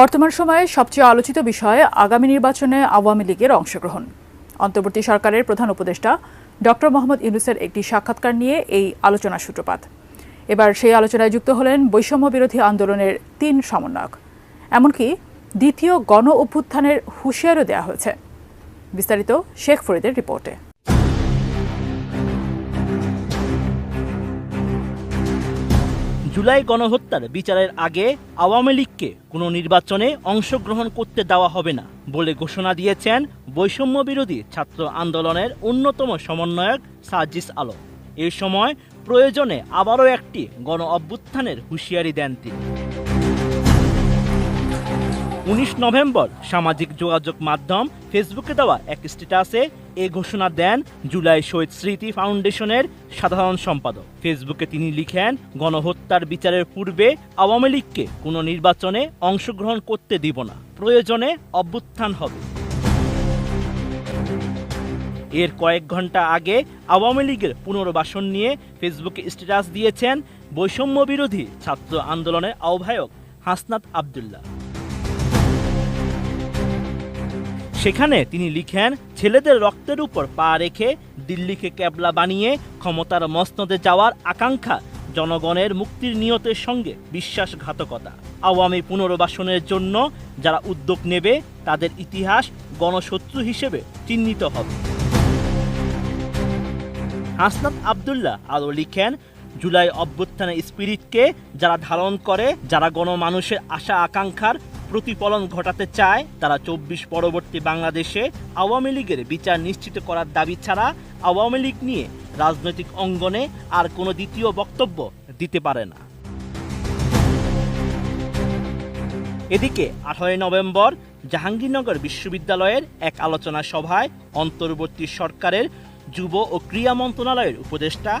বর্তমান সময়ে সবচেয়ে আলোচিত বিষয় আগামী নির্বাচনে আওয়ামী লীগের অংশগ্রহণ। অন্তর্বর্তী সরকারের প্রধান উপদেষ্টা ডক্টর মোহাম্মদ ইউনুসের একটি সাক্ষাৎকার নিয়ে এই আলোচনার সূত্রপাত। এবার সেই আলোচনায় যুক্ত হলেন বৈষম্য বিরোধী আন্দোলনের তিন সমন্বয়ক। এমনকি দ্বিতীয় গণ অভ্যুত্থানের হুঁশিয়ারও দেওয়া হয়েছে। বিস্তারিত শেখ ফরিদের রিপোর্টে। জুলাই গণহত্যার বিচারের আগে আওয়ামী লীগকে কোনো নির্বাচনে অংশগ্রহণ করতে দেওয়া হবে না বলে ঘোষণা দিয়েছেন বৈষম্য বিরোধী ছাত্র আন্দোলনের অন্যতম সমন্বয়ক সাজিস আলো এ সময় প্রয়োজনে আবারও একটি গণ অভ্যুত্থানের হুঁশিয়ারি দেন তিনি। উনিশ নভেম্বর সামাজিক যোগাযোগ মাধ্যম ফেসবুকে দেওয়া এক স্ট্যাটাসে এ ঘোষণা দেন জুলাই শহীদ স্মৃতি ফাউন্ডেশনের সাধারণ সম্পাদক। ফেসবুকে তিনি লিখেন, গণহত্যার বিচারের পূর্বে আওয়ামী লীগকে কোনো নির্বাচনে অংশগ্রহণ করতে দিব না। প্রয়োজনে অভ্যুত্থান হবে। এর কয়েক ঘণ্টা আগে আওয়ামী লীগের পুনর্বাসন নিয়ে ফেসবুকে স্ট্যাটাস দিয়েছেন বৈষম্য বিরোধী ছাত্র আন্দোলনের আহ্বায়ক হাসনাত আবদুল্লাহ। সেখানে তিনি লিখেন, ছেলেদের রক্তের উপর পা রেখে দিল্লিকে ক্যাবলা বানিয়ে ক্ষমতার মসনদে যাওয়ার আকাঙ্ক্ষা জনগণের মুক্তির নিয়তের সঙ্গে বিশ্বাসঘাতকতা। আওয়ামী পুনর্বাসনের জন্য যারা উদ্যোগ নেবে, তাদের ইতিহাস গণশত্রু হিসেবে চিহ্নিত হবে। হাসনাত আবদুল্লাহ আরও লিখেন, জুলাই অভ্যুত্থানের স্পিরিটকে যারা ধারণ করে, যারা গণমানুষের আশা আকাঙ্ক্ষার প্রতিফলন ঘটাতে চায়, তারা চব্বিশ পরবর্তী বাংলাদেশে আওয়ামী লীগের বিচার নিশ্চিত করার দাবি ছাড়া আওয়ামী লীগ নিয়ে রাজনৈতিক অঙ্গনে আর কোনো দ্বিতীয় বক্তব্য দিতে পারে না। এদিকে আঠারোই নভেম্বর জাহাঙ্গীরনগর বিশ্ববিদ্যালয়ের এক আলোচনা সভায় অন্তর্বর্তী সরকারের যুব ও ক্রীড়া মন্ত্রণালয়ের উপদেষ্টা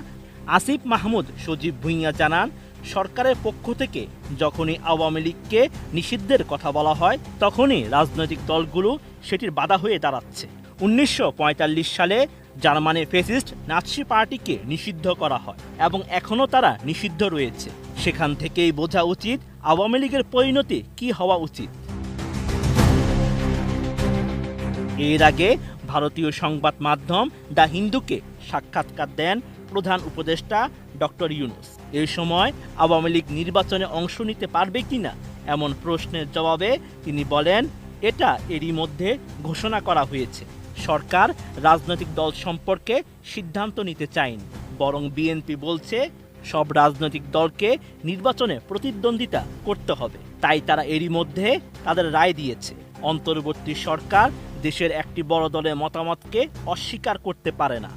আসিফ মাহমুদ সজীব ভুঁইয়া জানান সরকারের পক্ষ থেকে যখনই আওয়ামী লীগকে নিষিদ্ধের কথা বলা হয়, তখনই রাজনৈতিক দলগুলো সেটির বাধা হয়ে দাঁড়াচ্ছে। উনিশশো পঁয়তাল্লিশ সালে জার্মানির ফেসিস্ট নাৎসি পার্টিকে নিষিদ্ধ করা হয় এবং এখনও তারা নিষিদ্ধ রয়েছে। সেখান থেকেই বোঝা উচিত আওয়ামী লীগের পরিণতি কি হওয়া উচিত। এর আগে ভারতীয় সংবাদ মাধ্যম দ্য হিন্দুকে সাক্ষাৎকার দেন প্রধান উপদেষ্টা ডক্টর ইউনুস। এই সময় আওয়ামী লীগ নির্বাচনে অংশ নিতে পারবে কিনা এমন প্রশ্নের জবাবে তিনি বলেন, এটা এরই মধ্যে ঘোষণা করা হয়েছে। সরকার রাজনৈতিক দল সম্পর্কে সিদ্ধান্ত নিতে চায়নি, বরং বিএনপি বলছে, সব রাজনৈতিক দলকে নির্বাচনে প্রতিদ্বন্দ্বিতা করতে হবে। তাই তারা এরই মধ্যে তাদের রায় দিয়েছে। অন্তর্বর্তী সরকার দেশের একটি বড় দলের মতামতকে অস্বীকার করতে পারে না।